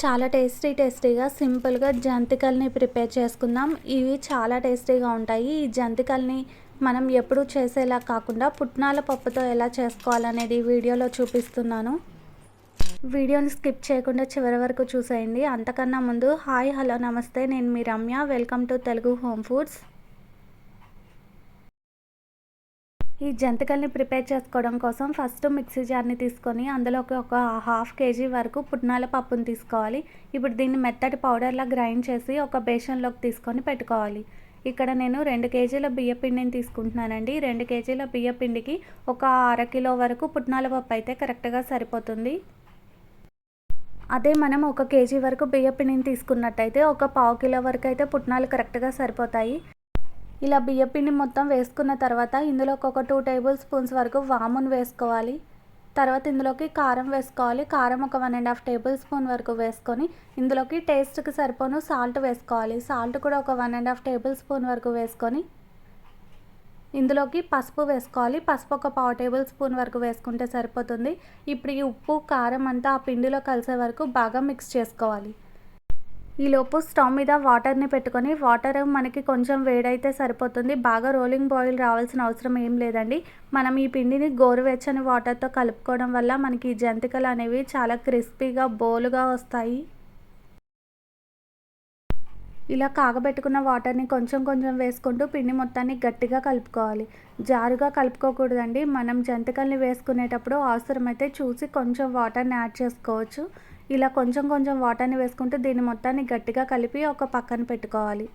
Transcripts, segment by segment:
చాలా టేస్టీ టేస్టీగా సింపుల్గా జంతికల్ని ప్రిపేర్ చేసుకుందాం. ఇవి చాలా టేస్టీగా ఉంటాయి. ఈ జంతికల్ని మనం ఎప్పుడు చేసేలా కాకుండా పుట్నాల పప్పుతో ఎలా చేసుకోవాలనేది వీడియోలో చూపిస్తున్నాను. వీడియోని స్కిప్ చేయకుండా చివరి వరకు చూసేయండి. అంతకన్నా ముందు హాయ్ హలో నమస్తే. నేను మీ Ramya. Welcome to Telugu home foods. ఈ జంతికల్ని ప్రిపేర్ చేసుకోవడం కోసం ఫస్ట్ మిక్సీ జార్ని తీసుకొని అందులోకి ఒక హాఫ్ కేజీ వరకు పుట్నాల పప్పుని తీసుకోవాలి. ఇప్పుడు దీన్ని మెత్తటి పౌడర్లా గ్రైండ్ చేసి ఒక బేషన్లోకి తీసుకొని పెట్టుకోవాలి. ఇక్కడ నేను రెండు కేజీల బియ్యపిండిని తీసుకుంటున్నానండి. రెండు కేజీల బియ్యపిండికి ఒక అర కిలో వరకు పుట్నాల పప్పు అయితే కరెక్ట్గా సరిపోతుంది. అదే మనం ఒక కేజీ వరకు బియ్యపిండిని తీసుకున్నట్టయితే ఒక పావు కిలో వరకు అయితే పుట్నాలు కరెక్ట్గా సరిపోతాయి. ఇలా బియ్యపిండి మొత్తం వేసుకున్న తర్వాత ఇందులోకి ఒక టూ టేబుల్ స్పూన్స్ వరకు వామును వేసుకోవాలి. తర్వాత ఇందులోకి కారం వేసుకోవాలి. కారం ఒక one and half table spoon వరకు వేసుకొని ఇందులోకి టేస్ట్కి సరిపోను సాల్ట్ వేసుకోవాలి. సాల్ట్ కూడా ఒక one and half table spoon వరకు వేసుకొని ఇందులోకి పసుపు వేసుకోవాలి. పసుపు ఒక పావు టేబుల్ స్పూన్ వరకు వేసుకుంటే సరిపోతుంది. ఇప్పుడు ఈ ఉప్పు కారం అంతా ఆ పిండిలో కలిసే వరకు బాగా మిక్స్ చేసుకోవాలి. ఈలోపు స్టవ్ మీద వాటర్ని పెట్టుకొని వాటర్ మనకి కొంచెం వేడైతే సరిపోతుంది. బాగా రోలింగ్ బాయిల్ రావాల్సిన అవసరం ఏం లేదండి. మనం ఈ పిండిని గోరువెచ్చని వాటర్తో కలుపుకోవడం వల్ల మనకి జంతికలు అనేవి చాలా క్రిస్పీగా బోలుగా వస్తాయి. ఇలా కాగబెట్టుకున్న వాటర్ని కొంచెం కొంచెం వేసుకుంటూ పిండి మొత్తాన్ని గట్టిగా కలుపుకోవాలి. జారుగా కలుపుకోకూడదండి. మనం జంతికల్ని వేసుకునేటప్పుడు అవసరమైతే చూసి కొంచెం వాటర్ని యాడ్ చేసుకోవచ్చు. ఇలా కొంచెం కొంచెం వాటర్ని వేసుకుంటూ దీన్ని మొత్తాన్ని గట్టిగా కలిపి ఒక పక్కన పెట్టుకోవాలి.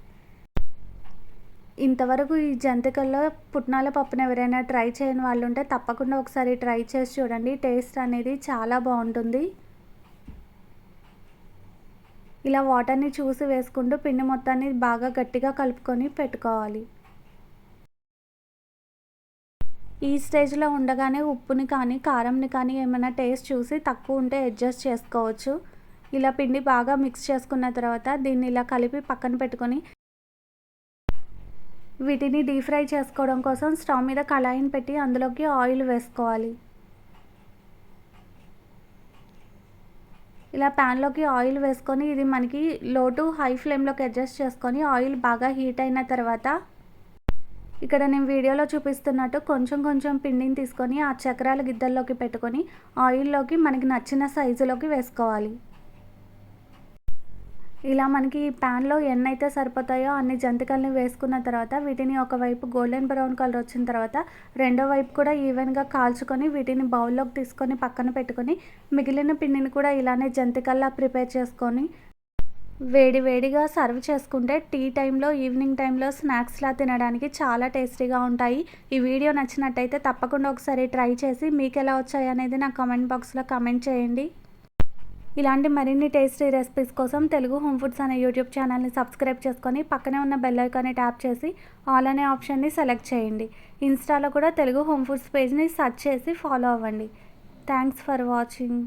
ఇంతవరకు ఈ జంతికల్లో పుట్నాల పప్పును ఎవరైనా ట్రై చేయని వాళ్ళు ఉంటే తప్పకుండా ఒకసారి ట్రై చేసి చూడండి. టేస్ట్ అనేది చాలా బాగుంటుంది. ఇలా వాటర్ని చూసి వేసుకుంటూ పిండి మొత్తాన్ని బాగా గట్టిగా కలుపుకొని పెట్టుకోవాలి. ఈ స్టేజ్లో ఉండగానే ఉప్పుని కానీ కారంని కానీ ఏమైనా టేస్ట్ చూసి తక్కువ ఉంటే అడ్జస్ట్ చేసుకోవచ్చు. ఇలా పిండి బాగా మిక్స్ చేసుకున్న తర్వాత దీన్ని ఇలా కలిపి పక్కన పెట్టుకొని వీటిని డీప్ ఫ్రై చేసుకోవడం కోసం స్టవ్ మీద కళాయిని పెట్టి అందులోకి ఆయిల్ వేసుకోవాలి. ఇలా ప్యాన్లోకి ఆయిల్ వేసుకొని ఇది మనకి లో టు హై ఫ్లేమ్లోకి అడ్జస్ట్ చేసుకొని ఆయిల్ బాగా హీట్ అయిన తర్వాత ఇక్కడ నేను వీడియోలో చూపిస్తున్నట్టు కొంచెం కొంచెం పిండిని తీసుకొని ఆ చక్రాల గిద్దల్లోకి పెట్టుకొని ఆయిల్లోకి మనకి నచ్చిన సైజులోకి వేసుకోవాలి. ఇలా మనకి ప్యాన్లో ఎన్ని అయితే సరిపోతాయో అన్ని జంతికల్ని వేసుకున్న తర్వాత వీటిని ఒకవైపు గోల్డెన్ బ్రౌన్ కలర్ వచ్చిన తర్వాత రెండో వైపు కూడా ఈవెన్గా కాల్చుకొని వీటిని బౌల్లోకి తీసుకొని పక్కన పెట్టుకొని మిగిలిన పిండిని కూడా ఇలానే జంతికల్లా ప్రిపేర్ చేసుకొని వేడి వేడిగా సర్వ్ చేసుకుంటే టీ టైంలో ఈవినింగ్ టైంలో స్నాక్స్లా తినడానికి చాలా టేస్టీగా ఉంటాయి. ఈ వీడియో నచ్చినట్టయితే తప్పకుండా ఒకసారి ట్రై చేసి మీకు ఎలా వచ్చాయి అనేది నా కమెంట్ బాక్స్లో కమెంట్ చేయండి. ఇలాంటి మరిన్ని టేస్టీ రెసిపీస్ కోసం తెలుగు హోమ్ ఫుడ్స్ అనే యూట్యూబ్ ఛానల్ని సబ్స్క్రైబ్ చేసుకొని పక్కనే ఉన్న బెల్ ఐకాన్ని ట్యాప్ చేసి ఆల్ అనే ఆప్షన్ని సెలెక్ట్ చేయండి. ఇన్స్టాలో కూడా తెలుగు హోమ్ ఫుడ్స్ పేజ్ని సెర్చ్ చేసి ఫాలో అవ్వండి. Thanks for watching.